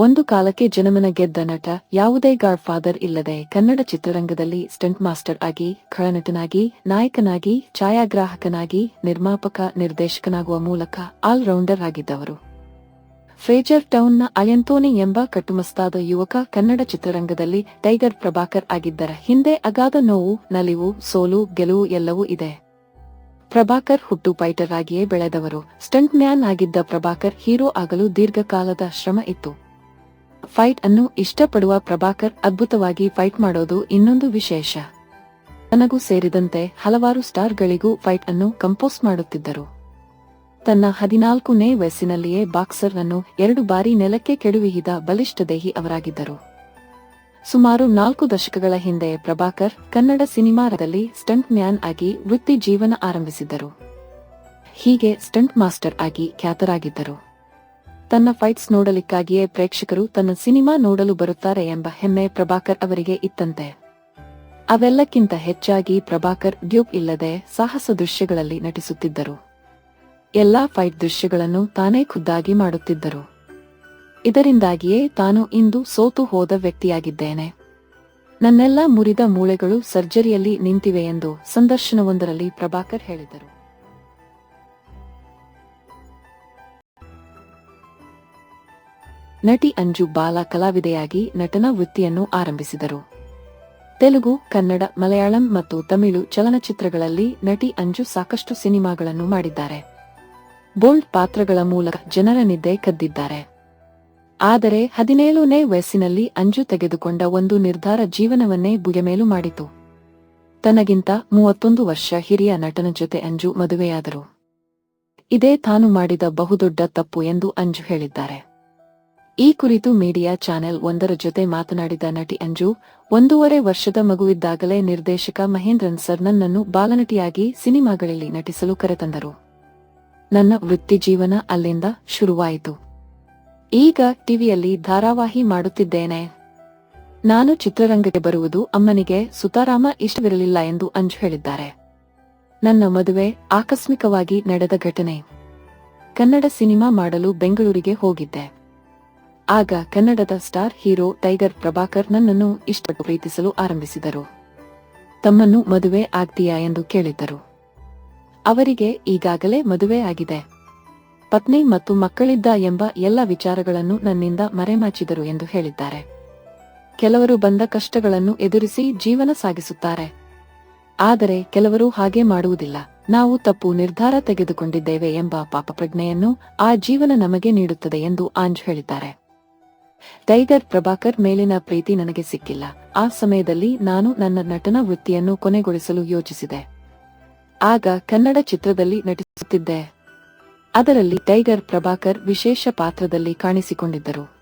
ಒಂದು ಕಾಲಕ್ಕೆ ಜನಮನ ಗೆದ್ದ ನಟ ಯಾವುದೇ ಗಾಡ್ ಫಾದರ್ ಇಲ್ಲದೆ ಕನ್ನಡ ಚಿತ್ರರಂಗದಲ್ಲಿ ಸ್ಟಂಟ್ ಮಾಸ್ಟರ್ ಆಗಿ, ಖಳನಟನಾಗಿ, ನಾಯಕನಾಗಿ, ಛಾಯಾಗ್ರಾಹಕನಾಗಿ, ನಿರ್ಮಾಪಕ, ನಿರ್ದೇಶಕನಾಗುವ ಮೂಲಕ ಆಲ್ರೌಂಡರ್ ಆಗಿದ್ದವರು. ಫ್ರೇಜರ್ ಟೌನ್ನ ಅಯಂತೋನಿ ಎಂಬ ಕಟ್ಟುಮಸ್ತಾದ ಯುವಕ ಕನ್ನಡ ಚಿತ್ರರಂಗದಲ್ಲಿ ಟೈಗರ್ ಪ್ರಭಾಕರ್ ಆಗಿದ್ದರ ಹಿಂದೆ ಅಗಾಧ ನೋವು, ನಲಿವು, ಸೋಲು, ಗೆಲುವು ಎಲ್ಲವೂ ಇದೆ. ಪ್ರಭಾಕರ್ ಹುಟ್ಟು ಪೈಟರ್ ಆಗಿಯೇ ಬೆಳೆದವರು. ಸ್ಟಂಟ್ ಮ್ಯಾನ್ ಆಗಿದ್ದ ಪ್ರಭಾಕರ್ ಹೀರೋ ಆಗಲು ದೀರ್ಘಕಾಲದ ಶ್ರಮ ಇತ್ತು. ಫೈಟ್ ಅನ್ನು ಇಷ್ಟಪಡುವ ಪ್ರಭಾಕರ್ ಅದ್ಭುತವಾಗಿ ಫೈಟ್ ಮಾಡೋದು ಇನ್ನೊಂದು ವಿಶೇಷ. ತನಗೂ ಸೇರಿದಂತೆ ಹಲವಾರು ಸ್ಟಾರ್ಗಳಿಗೂ ಫೈಟ್ ಅನ್ನು ಕಂಪೋಸ್ ಮಾಡುತ್ತಿದ್ದರು. ತನ್ನ ಹದಿನಾಲ್ಕನೇ ವಯಸ್ಸಿನಲ್ಲಿಯೇ ಬಾಕ್ಸರ್ ಅನ್ನು ಎರಡು ಬಾರಿ ನೆಲಕ್ಕೆ ಕೆಡುವಿಹಿದ ಬಲಿಷ್ಠ ದೇಹಿ ಅವರಾಗಿದ್ದರು. ಸುಮಾರು ನಾಲ್ಕು ದಶಕಗಳ ಹಿಂದೆ ಪ್ರಭಾಕರ್ ಕನ್ನಡ ಸಿನಿಮಾದಲ್ಲಿ ಸ್ಟಂಟ್ ಮ್ಯಾನ್ ಆಗಿ ವೃತ್ತಿ ಜೀವನ ಆರಂಭಿಸಿದ್ದರು. ಹೀಗೆ ಸ್ಟಂಟ್ ಮಾಸ್ಟರ್ ಆಗಿ ಖ್ಯಾತರಾಗಿದ್ದರು. ತನ್ನ ಫೈಟ್ಸ್ ನೋಡಲಿಕ್ಕಾಗಿಯೇ ಪ್ರೇಕ್ಷಕರು ತನ್ನ ಸಿನಿಮಾ ನೋಡಲು ಬರುತ್ತಾರೆ ಎಂಬ ಹೆಮ್ಮೆ ಪ್ರಭಾಕರ್ ಅವರಿಗೆ ಇತ್ತಂತೆ. ಅವೆಲ್ಲಕ್ಕಿಂತ ಹೆಚ್ಚಾಗಿ ಪ್ರಭಾಕರ್ ಡ್ಯೂಪ್ ಇಲ್ಲದೆ ಸಾಹಸ ದೃಶ್ಯಗಳಲ್ಲಿ ನಟಿಸುತ್ತಿದ್ದರು. ಎಲ್ಲಾ ಫೈಟ್ ದೃಶ್ಯಗಳನ್ನು ತಾನೇ ಖುದ್ದಾಗಿ ಮಾಡುತ್ತಿದ್ದರು. ಇದರಿಂದಾಗಿಯೇ ತಾನು ಇಂದು ಸೋತು ಹೋದ ವ್ಯಕ್ತಿಯಾಗಿದ್ದೇನೆ. ನನ್ನೆಲ್ಲ ಮುರಿದ ಮೂಳೆಗಳು ಸರ್ಜರಿಯಲ್ಲಿ ನಿಂತಿವೆ ಎಂದು ಸಂದರ್ಶನವೊಂದರಲ್ಲಿ ಪ್ರಭಾಕರ್ ಹೇಳಿದರು. ನಟಿ ಅಂಜು ಬಾಲ ಕಲಾವಿದೆಯಾಗಿ ನಟನ ವೃತ್ತಿಯನ್ನು ಆರಂಭಿಸಿದರು. ತೆಲುಗು, ಕನ್ನಡ, ಮಲಯಾಳಂ ಮತ್ತು ತಮಿಳು ಚಲನಚಿತ್ರಗಳಲ್ಲಿ ನಟಿ ಅಂಜು ಸಾಕಷ್ಟು ಸಿನಿಮಾಗಳನ್ನು ಮಾಡಿದ್ದಾರೆ. ಬೋಲ್ಡ್ ಪಾತ್ರಗಳ ಮೂಲಕ ಜನರ ನಿದ್ದೆ ಕದ್ದಿದ್ದಾರೆ. ಆದರೆ ಹದಿನೇಳನೇ ವಯಸ್ಸಿನಲ್ಲಿ ಅಂಜು ತೆಗೆದುಕೊಂಡ ಒಂದು ನಿರ್ಧಾರ ಜೀವನವನ್ನೇ ಬುಗೆಮೇಲು ಮಾಡಿತು. ತನಗಿಂತ ಮೂವತ್ತೊಂದು ವರ್ಷ ಹಿರಿಯ ನಟನ ಜೊತೆ ಅಂಜು ಮದುವೆಯಾದರು. ಇದೇ ತಾನು ಮಾಡಿದ ಬಹುದೊಡ್ಡ ತಪ್ಪು ಎಂದು ಅಂಜು ಹೇಳಿದ್ದಾರೆ. ಈ ಕುರಿತು ಮೀಡಿಯಾ ಚಾನೆಲ್ ಒಂದರ ಜೊತೆ ಮಾತನಾಡಿದ ನಟಿ ಅಂಜು, ಒಂದೂವರೆ ವರ್ಷದ ಮಗುವಿದ್ದಾಗಲೇ ನಿರ್ದೇಶಕ ಮಹೇಂದ್ರನ್ ಸರ್ ನನ್ನನ್ನು ಬಾಲನಟಿಯಾಗಿ ಸಿನಿಮಾಗಳಲ್ಲಿ ನಟಿಸಲು ಕರೆತಂದರು. ನನ್ನ ವೃತ್ತಿ ಜೀವನ ಅಲ್ಲಿಂದ ಶುರುವಾಯಿತು. ಈಗ ಟಿವಿಯಲ್ಲಿ ಧಾರಾವಾಹಿ ಮಾಡುತ್ತಿದ್ದೇನೆ. ನಾನು ಚಿತ್ರರಂಗಕ್ಕೆ ಬರುವುದು ಅಮ್ಮನಿಗೆ ಸುತಾರಾಮ ಇಷ್ಟವಿರಲಿಲ್ಲ ಎಂದು ಅಂಜು ಹೇಳಿದ್ದಾರೆ. ನನ್ನ ಮದುವೆ ಆಕಸ್ಮಿಕವಾಗಿ ನಡೆದ ಘಟನೆ. ಕನ್ನಡ ಸಿನಿಮಾ ಮಾಡಲು ಬೆಂಗಳೂರಿಗೆ ಹೋಗಿದ್ದೆ. ಆಗ ಕನ್ನಡದ ಸ್ಟಾರ್ ಹೀರೋ ಟೈಗರ್ ಪ್ರಭಾಕರ್ ನನ್ನನ್ನು ಇಷ್ಟಪಟ್ಟು ಪ್ರೀತಿಸಲು ಆರಂಭಿಸಿದರು. ತಮ್ಮನ್ನು ಮದುವೆ ಆಗ್ತೀಯಾ ಎಂದು ಕೇಳಿದ್ದರು. ಅವರಿಗೆ ಈಗಾಗಲೇ ಮದುವೆ ಆಗಿದೆ. ಪತ್ನಿ ಮತ್ತು ಮಕ್ಕಳಿದ್ದ ಎಂಬ ಎಲ್ಲ ವಿಚಾರಗಳನ್ನು ನನ್ನಿಂದ ಮರೆಮಾಚಿದರು ಎಂದು ಹೇಳಿದ್ದಾರೆ. ಕೆಲವರು ಬಂದ ಕಷ್ಟಗಳನ್ನು ಎದುರಿಸಿ ಜೀವನ ಸಾಗಿಸುತ್ತಾರೆ. ಆದರೆ ಕೆಲವರು ಹಾಗೆ ಮಾಡುವುದಿಲ್ಲ. ನಾವು ತಪ್ಪು ನಿರ್ಧಾರ ತೆಗೆದುಕೊಂಡಿದ್ದೇವೆ ಎಂಬ ಪಾಪಪ್ರಜ್ಞೆಯನ್ನು ಆ ಜೀವನ ನಮಗೆ ನೀಡುತ್ತದೆ ಎಂದು ಆಂಜ್ ಹೇಳಿದ್ದಾರೆ. ಟೈಗರ್ ಪ್ರಭಾಕರ್ ಮೇಲಿನ ಪ್ರೀತಿ ನನಗೆ ಸಿಕ್ಕಿಲ್ಲ. ಆ ಸಮಯದಲ್ಲಿ ನಾನು ನನ್ನ ನಟನ ವೃತ್ತಿಯನ್ನು ಕೊನೆಗೊಳಿಸಲು ಯೋಚಿಸಿದೆ. ಆಗ ಕನ್ನಡ ಚಿತ್ರದಲ್ಲಿ ನಟಿಸುತ್ತಿದ್ದೆ. ಅದರಲ್ಲಿ ಟೈಗರ್ ಪ್ರಭಾಕರ್ ವಿಶೇಷ ಪಾತ್ರದಲ್ಲಿ ಕಾಣಿಸಿಕೊಂಡಿದ್ದರು.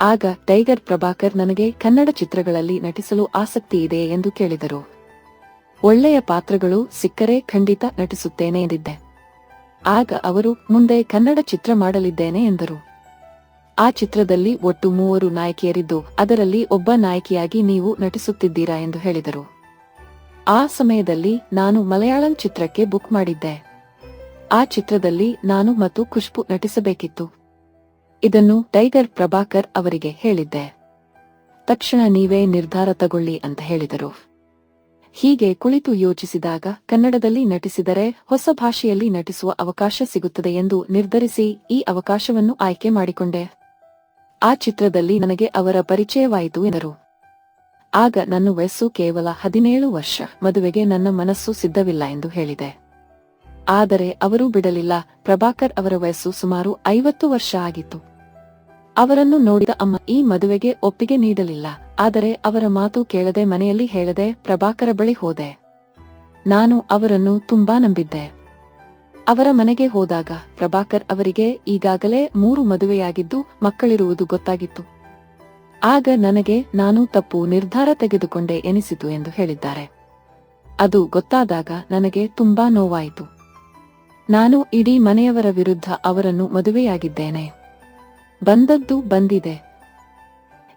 ಆಗ ಟೈಗರ್ ಪ್ರಭಾಕರ್ ನನಗೆ ಕನ್ನಡ ಚಿತ್ರಗಳಲ್ಲಿ ನಟಿಸಲು ಆಸಕ್ತಿ ಇದೆ ಎಂದು ಕೇಳಿದರು. ಒಳ್ಳೆಯ ಪಾತ್ರಗಳು ಸಿಕ್ಕರೆ ಖಂಡಿತ ನಟಿಸುತ್ತೇನೆ ಎಂದಿದ್ದೆ. ಆಗ ಅವರು ಮುಂದೆ ಕನ್ನಡ ಚಿತ್ರ ಮಾಡಲಿದ್ದೇನೆ ಎಂದರು. ಆ ಚಿತ್ರದಲ್ಲಿ ಒಟ್ಟು ಮೂವರು ನಾಯಕಿಯರಿದ್ದು, ಅದರಲ್ಲಿ ಒಬ್ಬ ನಾಯಕಿಯಾಗಿ ನೀವು ನಟಿಸುತ್ತಿದ್ದೀರಾ ಎಂದು ಹೇಳಿದರು. ಆ ಸಮಯದಲ್ಲಿ ನಾನು ಮಲಯಾಳಂ ಚಿತ್ರಕ್ಕೆ ಬುಕ್ ಮಾಡಿದ್ದೆ. ಆ ಚಿತ್ರದಲ್ಲಿ ನಾನು ಮತ್ತು ಖುಷ್ಬು ನಟಿಸಬೇಕಿತ್ತು. ಇದನ್ನು ಟೈಗರ್ ಪ್ರಭಾಕರ್ ಅವರಿಗೆ ಹೇಳಿದ್ದೆ. ತಕ್ಷಣ ನೀವೇ ನಿರ್ಧಾರ ತಗೊಳ್ಳಿ ಅಂತ ಹೇಳಿದರು. ಹೀಗೆ ಕುಳಿತು ಯೋಚಿಸಿದಾಗ ಕನ್ನಡದಲ್ಲಿ ನಟಿಸಿದರೆ ಹೊಸ ಭಾಷೆಯಲ್ಲಿ ನಟಿಸುವ ಅವಕಾಶ ಸಿಗುತ್ತದೆ ಎಂದು ನಿರ್ಧರಿಸಿ ಈ ಅವಕಾಶವನ್ನು ಆಯ್ಕೆ ಮಾಡಿಕೊಂಡೆ. ಆ ಚಿತ್ರದಲ್ಲಿ ನನಗೆ ಅವರ ಪರಿಚಯವಾಯಿತು ಎಂದರು. ಆಗ ನನ್ನ ವಯಸ್ಸು ಕೇವಲ ಹದಿನೇಳು ವರ್ಷ. ಮದುವೆಗೆ ನನ್ನ ಮನಸ್ಸು ಸಿದ್ಧವಿಲ್ಲ ಎಂದು ಹೇಳಿದೆ. ಆದರೆ ಅವರು ಬಿಡಲಿಲ್ಲ. ಪ್ರಭಾಕರ್ ಅವರ ವಯಸ್ಸು ಸುಮಾರು ಐವತ್ತು ವರ್ಷ ಆಗಿತ್ತು. ಅವರನ್ನು ನೋಡಿದ ಅಮ್ಮ ಈ ಮದುವೆಗೆ ಒಪ್ಪಿಗೆ ನೀಡಲಿಲ್ಲ. ಆದರೆ ಅವರ ಮಾತು ಕೇಳದೆ ಮನೆಯಲ್ಲಿ ಹೇಳದೆ ಪ್ರಭಾಕರ ಬಳಿ ಹೋದೆ. ನಾನು ಅವರನ್ನು ತುಂಬಾ ನಂಬಿದ್ದೆ. ಅವರ ಮನೆಗೆ ಹೋದಾಗ ಪ್ರಭಾಕರ್ ಅವರಿಗೆ ಈಗಾಗಲೇ ಮೂರು ಮದುವೆಯಾಗಿದ್ದು ಮಕ್ಕಳಿರುವುದು ಗೊತ್ತಾಗಿತ್ತು. ಆಗ ನನಗೆ ನಾನು ತಪ್ಪು ನಿರ್ಧಾರ ತೆಗೆದುಕೊಂಡೆ ಎನಿಸಿತು ಎಂದು ಹೇಳಿದ್ದಾರೆ. ಅದು ಗೊತ್ತಾದಾಗ ನನಗೆ ತುಂಬಾ ನೋವಾಯಿತು. ನಾನು ಇಡೀ ಮನೆಯವರ ವಿರುದ್ಧ ಅವರನ್ನು ಮದುವೆಯಾಗಿದ್ದೇನೆ. ಬಂದದ್ದು ಬಂದಿದೆ.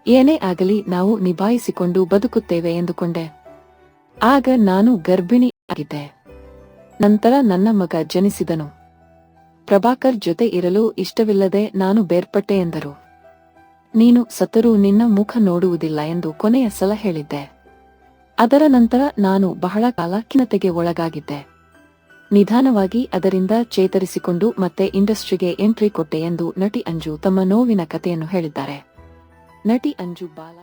ಏನೇ ಆಗಲಿ ನಾವು ನಿಭಾಯಿಸಿಕೊಂಡು ಬದುಕುತ್ತೇವೆ ಎಂದುಕೊಂಡೆ. ಆಗ ನಾನು ಗರ್ಭಿಣಿ ಆಗಿದ್ದೆ. ನಂತರ ನನ್ನ ಮಗ ಜನಿಸಿದನು. ಪ್ರಭಾಕರ್ ಜೊತೆ ಇರಲು ಇಷ್ಟವಿಲ್ಲದೆ ನಾನು ಬೇರ್ಪಟ್ಟೆ ಎಂದರು. ನೀನು ಸತ್ತರೂ ನಿನ್ನ ಮುಖ ನೋಡುವುದಿಲ್ಲ ಎಂದು ಕೊನೆಯ ಸಲ ಹೇಳಿದ್ದೆ. ಅದರ ನಂತರ ನಾನು ಬಹಳ ಕಾಲ ಖಿನ್ನತೆಗೆ ಒಳಗಾಗಿದ್ದೆ. ನಿಧಾನವಾಗಿ ಅದರಿಂದ ಚೇತರಿಸಿಕೊಂಡು ಮತ್ತೆ ಇಂಡಸ್ಟ್ರಿಗೆ ಎಂಟ್ರಿ ಕೊಟ್ಟೆ ಎಂದು ನಟಿ ಅಂಜು ತಮ್ಮ ನೋವಿನ ಕಥೆಯನ್ನು ಹೇಳಿದ್ದಾರೆ. ನಟಿ ಅಂಜು ಬಾಲ